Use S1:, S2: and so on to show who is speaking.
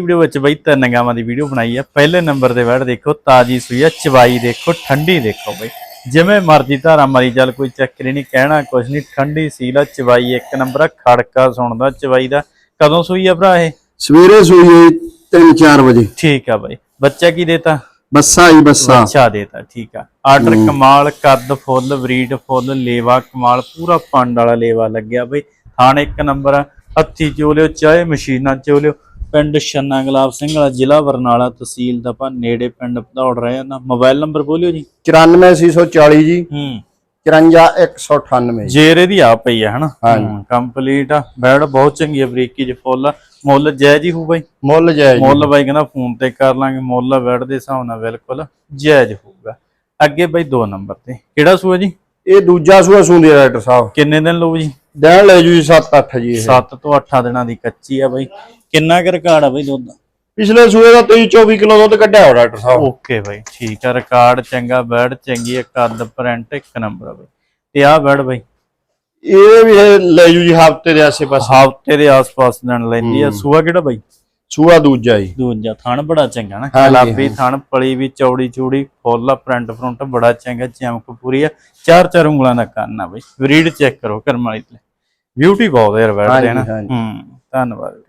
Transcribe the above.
S1: Video ਵਿੱਚ ਬਈ ਤਿੰਨ ਗਾਵਾਂ ਦੀ ਵੀਡੀਓ ਬਣਾਈ ਆ। ਪਹਿਲੇ ਨੰਬਰ ਤੇ ਬੈਠ ਦੇਖੋ ਤਾਜੀ ਸੂਈ ਆ ਚਵਾਈ ਦੇਖੋ ਠੰਡੀ ਦੇਖੋ ਬਈ। ਜਿਵੇਂ ਮਰਜ਼ੀ ਧਾਰਾ ਮਾਰੀ ਚੱਲ ਕੋਈ ਚੱਕਰ ਹੀ ਨਹੀਂ ਕਹਿਣਾ ਕੁਛ ਨਹੀਂ ਠੰਡੀ ਸੀਲਾ ਚਵਾਈ ਇੱਕ ਨੰਬਰ ਆ ਖੜਕਾ ਸੁਣਦਾ ਚਵਾਈ ਦਾ। ਕਦੋਂ ਸੂਈ ਆ ਭਰਾ ਇਹ?
S2: ਸਵੇਰੇ ਸੂਈ 3-4 ਵਜੇ।
S1: ਠੀਕ ਆ ਬਈ। ਬੱਚਾ ਕੀ ਦੇਤਾ?
S2: ਬੱਸਾ ਹੀ ਬੱਸਾ।
S1: ਅੱਛਾ ਦੇਤਾ ਠੀਕ ਆ। ਆਰਡਰ ਕਮਾਲ ਕੱਦ ਫੁੱਲ ਬਰੀਡ ਫੁੱਲ ਲੇਵਾ ਕਮਾਲ ਪੂਰਾ ਪੰਡ ਵਾਲਾ ਲੇਵਾ ਲੱਗਿਆ ਬਈ। ਥਾਣ ਇੱਕ ਨੰਬਰ ਆ ਹੱਥੀ ਚੋਲਿਓ ਚਾਹੇ ਮਸ਼ੀਨਾਂ ਚੋਲਿਓ ਪਿੰਡ ਛੰਨਾ ਗੁਲਾਬ ਸਿੰਘ ਵਾਲਾ ਜ਼ਿਲ੍ਹਾ ਬਰਨਾਲਾ ਤਹਿਸੀਲ ਦਾ ਆਪਾਂ ਨੇੜੇ ਪਿੰਡ ਭਦੌੜ ਰਹੇ ਨਾ ਮੋਬਾਈਲ ਨੰਬਰ ਬੋਲਿਓ ਜੀ।
S2: 94640 ਜੀ।
S1: ਹੂੰ।
S2: 54198
S1: ਜੇਰੇ ਦੀ ਆ ਪਈ ਆ ਹਨਾ। ਕੰਪਲੀਟ ਆ। ਬੈਡ ਬਹੁਤ ਚੰਗੀ ਆ ਬਰੀਕੀ ਚ ਫੁੱਲ ਮੁੱਲ ਜਾਇਜ਼ ਹੀ ਹੋਊ ਬਾਈ?
S2: ਮੁੱਲ ਜਾਇਜ਼ ਜੀ।
S1: ਮੁੱਲ ਬਾਈ ਕਹਿੰਦਾ ਫੋਨ ਤੇ ਕਰ ਲਾਂਗੇ ਮੁੱਲ ਬੈਡ ਦੇ ਹਿਸਾਬ ਨਾਲ ਬਿਲਕੁਲ ਜਾਇਜ਼ ਹੋਊਗਾ। ਅੱਗੇ ਬਾਈ 2 ਨੰਬਰ ਤੇ। ਕਿਹੜਾ ਸੂਆ ਜੀ?
S2: ਇਹ ਦੂਜਾ ਸੂਆ ਸੁੰਦੀ ਡਾਕਟਰ ਸਾਹਿਬ।
S1: ਕਿੰਨੇ ਦਿਨ ਲਊ ਜੀ?
S2: ਦੇਣ ਲੈ ਜੂ ਜੀ 7-8 ਜੀ ਇਹ।
S1: 7 ਤੋਂ 8 ਦਿਨਾਂ ਦੀ ਕੱਚੀ ਆ ਬਾਈ। ਕਿੰਨਾ ਕੁ ਰਿਕਾਰਡ ਆ ਬਾਈ ਦੁੱਧ?
S2: ਪਿਛਲੇ ਸੂਏ ਦਾ 23-24 ਕਿਲੋ ਦੁੱਧ ਕੱਢਿਆ ਹੋ ਡਾਕਟਰ ਸਾਹਿਬ।
S1: ਓਕੇ ਬਾਈ ਠੀਕ ਆ ਰਿਕਾਰਡ ਚੰਗਾ ਬੈਡ ਚੰਗੀ ਆ ਕੱਦ ਪ੍ਰਿੰਟ ਇੱਕ ਨੰਬਰ ਆ ਬਾਈ। ਤੇ ਆ ਬੈਡ ਬਾਈ?
S2: ਇਹ ਵੀ ਲੈ ਜੂ ਜੀ ਹਫ਼ਤੇ ਦੇ ਆਸੇ ਪਾਸੇ
S1: ਹਫ਼ਤੇ ਦੇ ਆਸ-ਪਾਸ ਦਿਨ ਲੈਂਦੀ ਆ। ਸੂਆ ਕਿਹੜਾ ਬਾਈ?
S2: ਸੂਆ ਦੂਜਾ ਜੀ।
S1: ਦੂਜਾ ਥਣ ਬੜਾ ਚੰਗਾ ਨਾ। ਗੁਲਾਬੀ ਥਣ ਪਲੀ ਵੀ ਚੌੜੀ ਚੂੜੀ ਫੁੱਲ ਪ੍ਰਿੰਟ ਫਰੰਟ ਬੜਾ ਚੰਗਾ ਚਮਕ ਪੂਰੀ ਆ। ਚਾਰ ਚਾਰ ਉਂਗਲਾਂ ਦਾ ਕੰਨ ਆ ਬਈ। ਬਰੀਡ ਚੈੱਕ ਕਰੋ ਕਰਮ ਵਾਲੀ ਤੇ। ਬਿਊਟੀ ਬਹੁਤ ਯਾਰ ਬੈਠਦੇ
S2: ਹਾਂਜੀ,
S1: ਨਾ
S2: ਹਾਂਜੀ।
S1: ਹੂੰ ਧੰਨਵਾਦ